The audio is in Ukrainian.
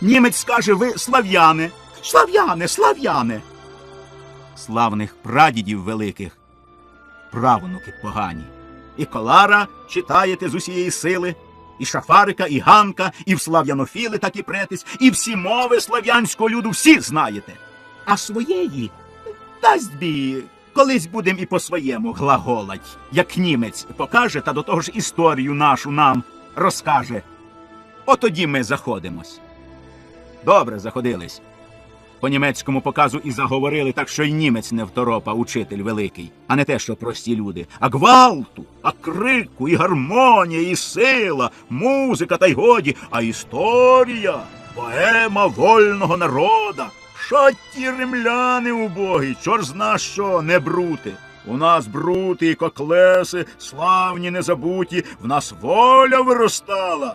Німець скаже, ви слав'яни. Слав'яни, слав'яни. Славних прадідів великих, правнуки погані. І колара читаєте з усієї сили, і шафарика, і ганка, і в слав'янофіли так і претесь, і всі мови слав'янського люду всі знаєте. А своєї дасть бі, колись будем і по-своєму глаголать, як німець покаже та до того ж історію нашу нам розкаже. Отоді ми заходимось. Добре заходились. По німецькому показу і заговорили, так що й німець не второпа, учитель великий, а не те, що прості люди, а гвалту, а крику, і гармонія, і сила, музика та й годі, а історія, поема вольного народа. Що ті римляни убогі, чор зна що, не брути. У нас брути і коклеси, славні незабуті, в нас воля виростала.